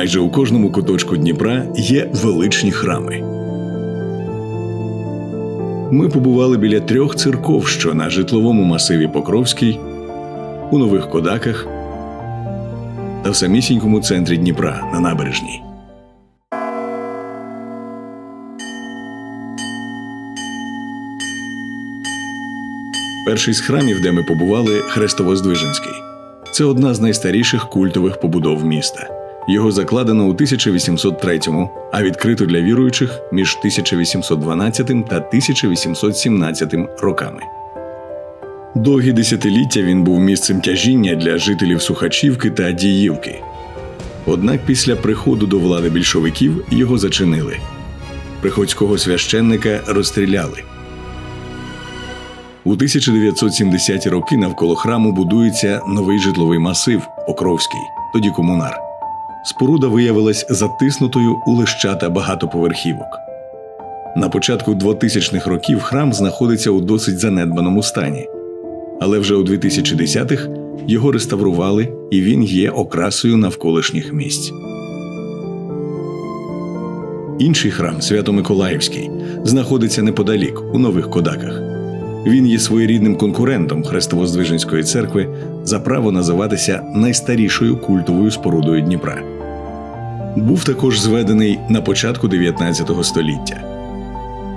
Майже у кожному куточку Дніпра є величні храми. Ми побували біля трьох церков, що на житловому масиві Покровський, у Нових Кодаках та в самісінькому центрі Дніпра на набережній. Перший з храмів, де ми побували, Хрестовоздвиженський. Це одна з найстаріших культових побудов міста. Його закладено у 1803-му, а відкрито для віруючих між 1812 та 1817 роками. Довгі десятиліття він був місцем тяжіння для жителів Сухачівки та Діївки. Однак після приходу до влади більшовиків його зачинили. Приходського священника розстріляли. У 1970-ті роки навколо храму будується новий житловий масив Покровський, тоді комунар. Споруда виявилась затиснутою у лищата багатоповерхівок. На початку 2000-х років храм знаходиться у досить занедбаному стані, але вже у 2010-х його реставрували і він є окрасою навколишніх місць. Інший храм Свято-Миколаївський знаходиться неподалік у Нових Кодаках. Він є своєрідним конкурентом Хрестовоздвиженської церкви за право називатися найстарішою культовою спорудою Дніпра. Був також зведений на початку 19 століття.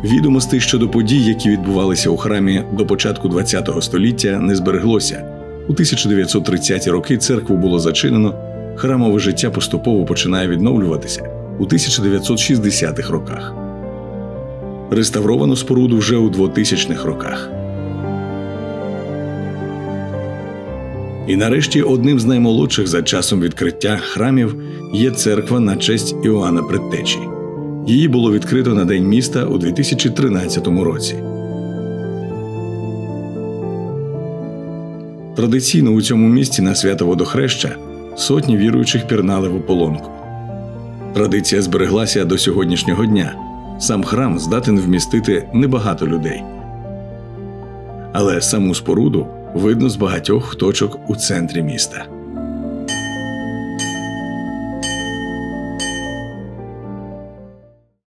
Відомостей щодо подій, які відбувалися у храмі до початку 20 століття, не збереглося. У 1930-ті роки церкву було зачинено, храмове життя поступово починає відновлюватися у 1960-х роках. Реставровано споруду вже у 2000-х роках. І нарешті одним з наймолодших за часом відкриття храмів є церква на честь Іоанна Предтечі. Її було відкрито на День міста у 2013 році. Традиційно у цьому місті на свято водохреща сотні віруючих пірнали в ополонку. Традиція збереглася до сьогоднішнього дня. Сам храм здатен вмістити небагато людей. Але саму споруду видно з багатьох точок у центрі міста.